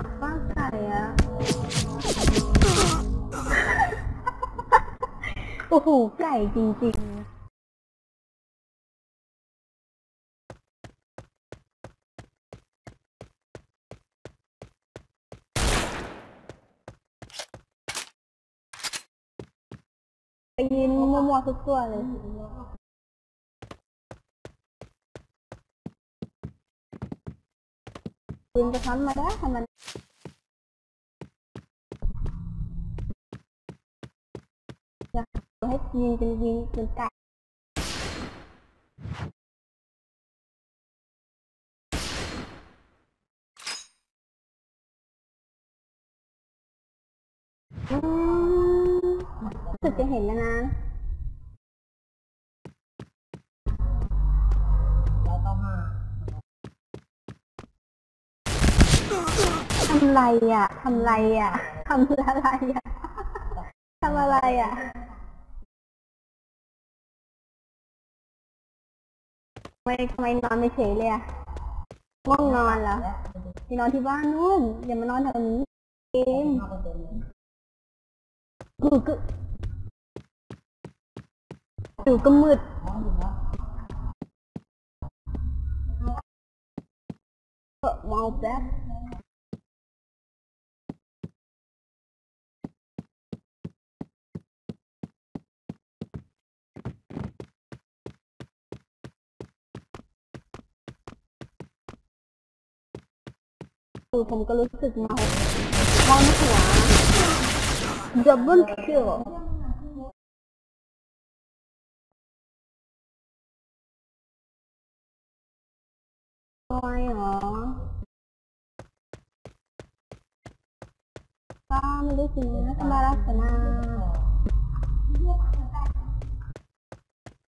ากบ้าไก่อะโอ้โห ไก่จริงๆไปยินมัวๆทุกตัวเลย ปืนกระท้อนมาแล้วทำมั ทำไรอะทำไรอะทำอะไรอะทำอะไรอะทำไมทำไมนอนไม่เฉยเลยอะง่วงนอนเหรอไปนอนที่บ้านนู่นอย่ามานอนแถวนี้เกมกูก็อยู่ก็มืดเออเมาแป๊บ คือผมก็รู้สึกเมาเมาหัว double kill ทำไมหรอป้าไม่รู้สินะธรรมรักษณา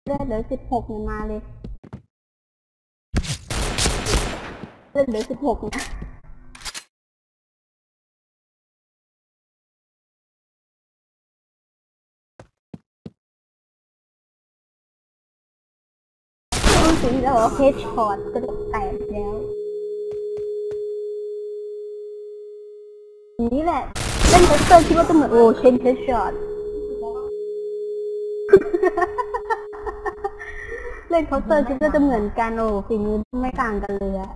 เลือดเหลือสิบหกเนี่ยมาเลยเลือดเหลือสิบหกนะ รู้สึกแล้วเฮดช็อตกระโดดแตกแล้ว นี่แหละเล่นโปสเตอร์คิดว่าจะเหมือนโอเชนเฮดช็อตเล่นเคาน์เตอร์คิดว่าจะเหมือนกันโอ้ฝีมือไม่ต่างกันเลยอะ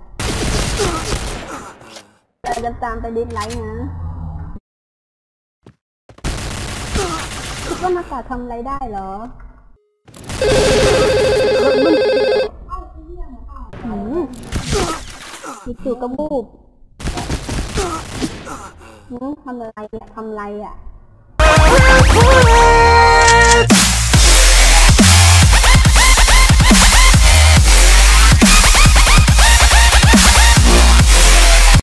แต่จะตามไปดิสไลค์นะคิดว่านักกาทำไรได้เหรอ จู่ๆก็บูบหืมทำอะไรอะทำอะไรอะ